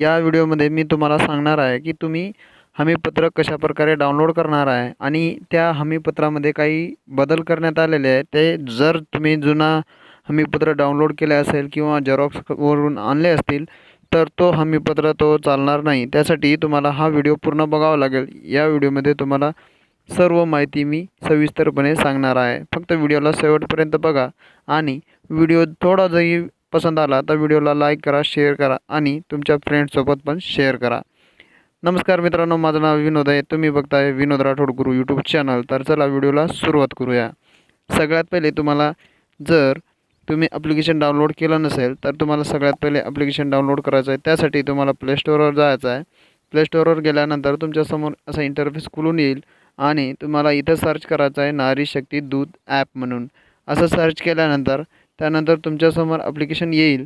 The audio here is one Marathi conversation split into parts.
या व्हिडिओमध्ये मी तुम्हाला सांगणार आहे की तुम्ही हमीपत्र कशाप्रकारे डाउनलोड करणार आहे आणि त्या हमीपत्रामध्ये काही बदल करण्यात आलेले आहे ते जर तुम्ही जुना हमीपत्र डाउनलोड केले असेल किंवा झेरॉक्सवरून आणले असतील तर तो हमीपत्र तो चालणार नाही. त्यासाठी तुम्हाला हा व्हिडिओ पूर्ण बघावा लागेल. या व्हिडिओमध्ये तुम्हाला सर्व माहिती मी सविस्तरपणे सांगणार आहे. फक्त व्हिडिओला शेवटपर्यंत बघा आणि व्हिडिओ थोडा जरी पसंत आला तर व्हिडिओला लाईक करा शेअर करा आणि तुमच्या फ्रेंड्ससोबत पण शेअर करा. नमस्कार मित्रांनो माझं नाव विनोद आहे. तुम्ही बघताय विनोद राठोड गुरु यूट्यूब चॅनल तर चला व्हिडिओला सुरुवात करूया. सगळ्यात पहिले तुम्हाला जर तुम्ही ॲप्लिकेशन डाउनलोड केलं नसेल तर तुम्हाला सगळ्यात पहिले ॲप्लिकेशन डाउनलोड करायचं आहे. त्यासाठी तुम्हाला प्लेस्टोअरवर जायचं आहे. प्लेस्टोअरवर गेल्यानंतर तुमच्यासमोर असा इंटरफेस खुलून येईल आणि तुम्हाला इथं सर्च करायचं आहे नारी शक्ती दूध ॲप म्हणून. असं सर्च केल्यानंतर त्यानंतर तुमच्यासमोर ॲप्लिकेशन येईल.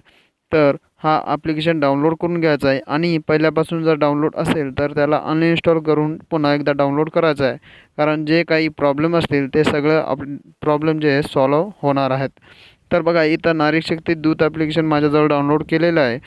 तर हा ॲप्लिकेशन डाउनलोड करून घ्यायचा आहे. आणि पहिल्यापासून जर डाउनलोड असेल तर त्याला अनइन्स्टॉल करून पुन्हा एकदा डाउनलोड करायचं आहे. कारण जे काही प्रॉब्लेम असतील ते सगळं आप प्रॉब्लेम जे आहे सॉल्व होणार आहेत. तर बघा इथं नारी शक्ती दूत ॲप्लिकेशन माझ्याजवळ डाउनलोड केलेलं आहे.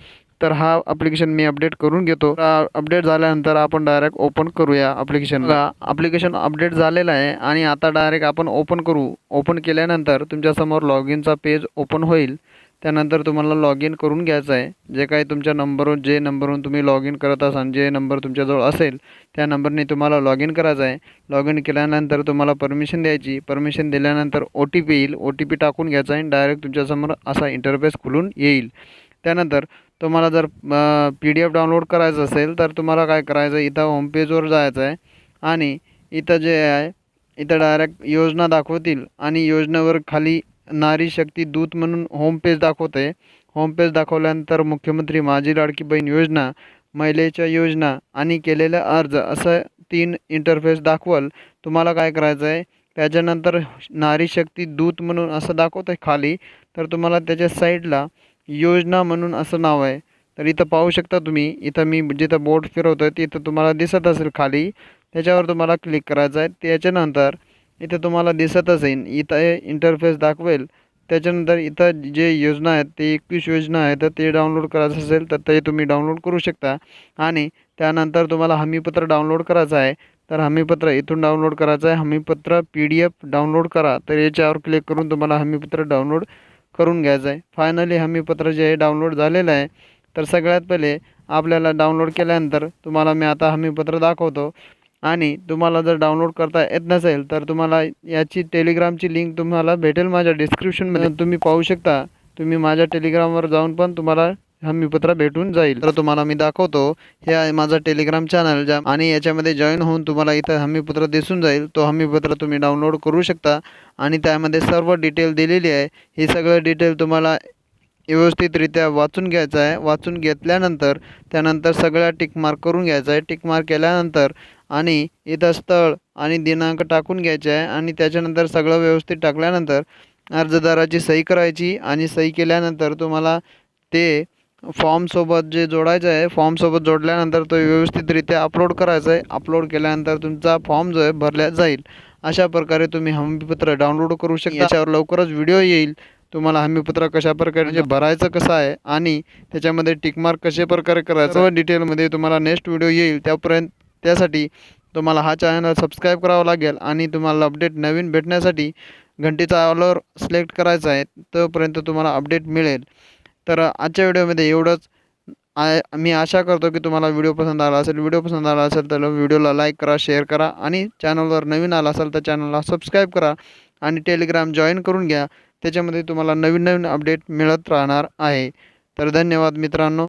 तर हा ॲप्लिकेशन मी अपडेट करून घेतो. अपडेट झाल्यानंतर आपण डायरेक्ट ओपन करूया ॲप्लिकेशनला ॲप्लिकेशन अपडेट झालेलं आहे आणि आता डायरेक्ट आपण ओपन करू. ओपन केल्यानंतर तुमच्यासमोर लॉग इनचा पेज ओपन होईल. त्यानंतर तुम्हाला लॉग इन करून घ्यायचं आहे. जे काही तुमच्या नंबरवर जे नंबरवरून तुम्ही लॉग इन करत असाल जे नंबर तुमच्याजवळ असेल त्या नंबरने तुम्हाला लॉग इन करायचं आहे. लॉग इन केल्यानंतर तुम्हाला परमिशन द्यायची. परमिशन दिल्यानंतर ओ टी पी येईल. ओ टी पी टाकून घ्यायचा आहे डायरेक्ट तुमच्यासमोर असा इंटरफेस खुलून येईल. त्यानंतर तुम्हाला जर पी डी एफ डाउनलोड करायचं असेल तर तुम्हाला काय करायचं इथं होमपेजवर जायचं आहे आणि इथं जे आहे इथं डायरेक्ट योजना दाखवतील आणि योजनेवर खाली नारी शक्ती दूत म्हणून होमपेज दाखवते. होमपेज दाखवल्यानंतर मुख्यमंत्री माझी लाडकी बहीण योजना महिलेच्या योजना आणि केलेला अर्ज असं तीन इंटरफेस दाखवल. तुम्हाला काय करायचं आहे त्याच्यानंतर नारी शक्ती दूत म्हणून असं दाखवतं आहे खाली. तर तुम्हाला त्याच्या साईडला योजना म्हणून असं नाव आहे. तर इथं पाहू शकता तुम्ही इथं मी जिथं बोट फिरवतो आहे तिथं तुम्हाला दिसत असेल खाली. त्याच्यावर तुम्हाला क्लिक करायचं आहे. त्याच्यानंतर इथं तुम्हाला दिसतच असेल इथं इंटरफेस दाखवेल. त्याच्यानंतर इथं जे योजना आहेत ते एकवीस योजना आहेत तर ते डाउनलोड करायचं असेल तर ते तुम्ही डाउनलोड करू शकता. आणि त्यानंतर तुम्हाला हमीपत्र डाउनलोड करायचं आहे. तर हमीपत्र इथून डाउनलोड करायचं आहे. हमीपत्र पी डी एफ डाउनलोड करा. तर याच्यावर क्लिक करून तुम्हाला हमीपत्र डाउनलोड करून घ्यायचं आहे. फायनली हमीपत्र जे आहे डाउनलोड झालेलं आहे. तर सगळ्यात पहिले आपल्याला डाउनलोड केल्यानंतर तुम्हाला मी आता हमीपत्र दाखवतो. आणि तुम्हाला जर डाउनलोड करता येत नसेल तर तुम्हाला याची टेलिग्रामची लिंक तुम्हाला भेटेल माझ्या डिस्क्रिप्शनमध्ये तुम्ही पाहू शकता तुम्ही माझ्या टेलिग्रामवर जाऊन पण तुम्हाला हमीपत्र भेटून जाईल. तर तुम्हाला मी दाखवतो. हे आहे माझा टेलिग्राम चॅनल ज्या आणि याच्यामध्ये जॉईन होऊन तुम्हाला इथं हमीपत्र दिसून जाईल. तो हमीपत्र तुम्ही डाउनलोड करू शकता. आणि त्यामध्ये सर्व डिटेल दिलेली आहे. हे सगळं डिटेल तुम्हाला व्यवस्थितरित्या वाचून घ्यायचं आहे. वाचून घेतल्यानंतर त्यानंतर सगळ्या टिकमार्क करून घ्यायचं आहे. टिकमार्क केल्यानंतर आणि इथं स्थळ आणि दिनांक टाकून घ्यायचे आहे. आणि त्याच्यानंतर सगळं व्यवस्थित टाकल्यानंतर अर्जदाराची सही करायची. आणि सही केल्यानंतर तुम्हाला ते फॉर्मसोबत जे जोडायचं आहे फॉर्मसोबत जोडल्यानंतर तो व्यवस्थितरित्या अपलोड करायचा आहे. अपलोड केल्यानंतर तुमचा फॉर्म जो आहे भरल्या जाईल. अशा प्रकारे तुम्ही हमीपत्र डाउनलोड करू शकता. याच्यावर लवकरच व्हिडिओ येईल. तुम्हाला हमीपत्र कशा प्रकारे म्हणजे भरायचं कसं आहे आणि त्याच्यामध्ये टिकमार्क कशा प्रकारे करायचं व डिटेलमध्ये तुम्हाला नेक्स्ट व्हिडिओ येईल. त्यापर्यंत त्यासाठी तुम्हाला हा चॅनल सबस्क्राईब करावा लागेल आणि तुम्हाला अपडेट नवीन भेटण्यासाठी घंटीचा ऑलवर सिलेक्ट करायचा आहे तोपर्यंत तुम्हाला अपडेट मिळेल. तर आजच्या व्हिडिओमध्ये एवढंच. आय मी आशा करतो की तुम्हाला व्हिडिओ पसंत आला असेल. व्हिडिओ पसंत आला असेल तर व्हिडिओला लाईक करा शेअर करा आणि चॅनलवर नवीन आला असेल तर चॅनलला सबस्क्राईब करा आणि टेलिग्राम जॉईन करून घ्या. त्याच्यामध्ये तुम्हाला नवीन नवीन अपडेट मिळत राहणार आहे. तर धन्यवाद मित्रांनो.